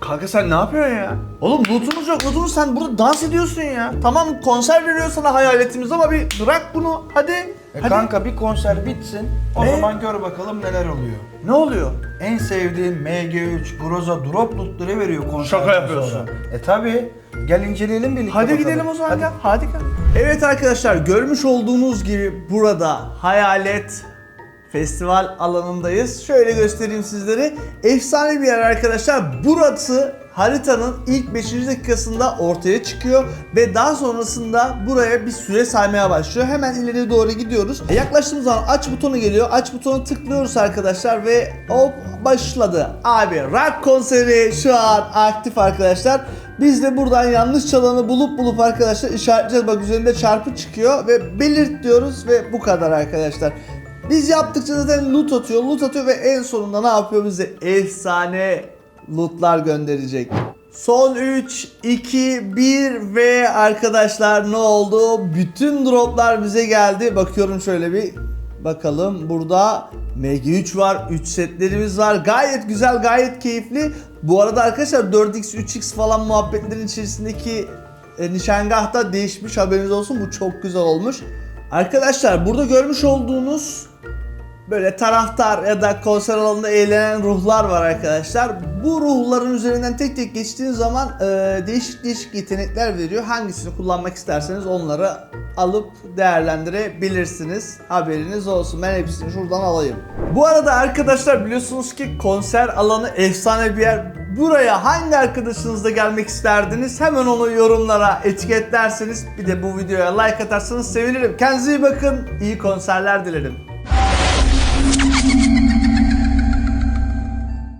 Kanka sen ne yapıyorsun ya? Oğlum lootumuz yok lootumuz sen burada dans ediyorsun ya. Tamam konser veriyor sana hayaletimiz ama bir bırak bunu hadi. E hadi. kanka bir konser bitsin. O Ne? zaman gör bakalım neler oluyor. Ne oluyor? En sevdiğim MG3 Groza drop lootları veriyor konser. Şaka yapıyorsun. E tabi. Gel inceleyelim birlikte Hadi bakalım. gidelim o zaman Hadi. gel. Hadi gel. Evet arkadaşlar görmüş olduğunuz gibi burada Hayalet Festival alanındayız. Şöyle göstereyim sizlere. Efsane bir yer arkadaşlar. Burası haritanın ilk 5. dakikasında ortaya çıkıyor ve daha sonrasında buraya bir süre saymaya başlıyor. Hemen ileriye doğru gidiyoruz. E, yaklaştığımız zaman aç butonu geliyor. Aç butonu tıklıyoruz arkadaşlar ve hop başladı. Abi rock konseri şu an aktif arkadaşlar. Biz de buradan yanlış çalanı bulup bulup arkadaşlar işaretleyeceğiz. Bak üzerinde çarpı çıkıyor ve belirt diyoruz ve bu kadar arkadaşlar. Biz yaptıkça zaten loot atıyor, loot atıyor ve en sonunda ne yapıyor bize? Efsane lootlar gönderecek. Son 3, 2, 1 ve arkadaşlar ne oldu? Bütün droplar bize geldi. Bakıyorum şöyle bir bakalım. Burada MG3 var, 3 setlerimiz var. Gayet güzel, gayet keyifli. Bu arada arkadaşlar 4x, 3x falan muhabbetlerin içerisindeki e, nişangah da değişmiş. Haberiniz olsun. Bu çok güzel olmuş. Arkadaşlar burada görmüş olduğunuz böyle taraftar ya da konser alanında eğlenen ruhlar var arkadaşlar. Bu ruhların üzerinden tek tek geçtiğiniz zaman e, değişik değişik yetenekler veriyor. Hangisini kullanmak isterseniz onları alıp değerlendirebilirsiniz. Haberiniz olsun. Ben hepsini şuradan alayım. Bu arada arkadaşlar biliyorsunuz ki konser alanı efsane bir yer. Buraya hangi arkadaşınızla gelmek isterdiniz? Hemen onu yorumlara etiketlerseniz bir de bu videoya like atarsanız sevinirim. Kendinize iyi bakın. İyi konserler dilerim.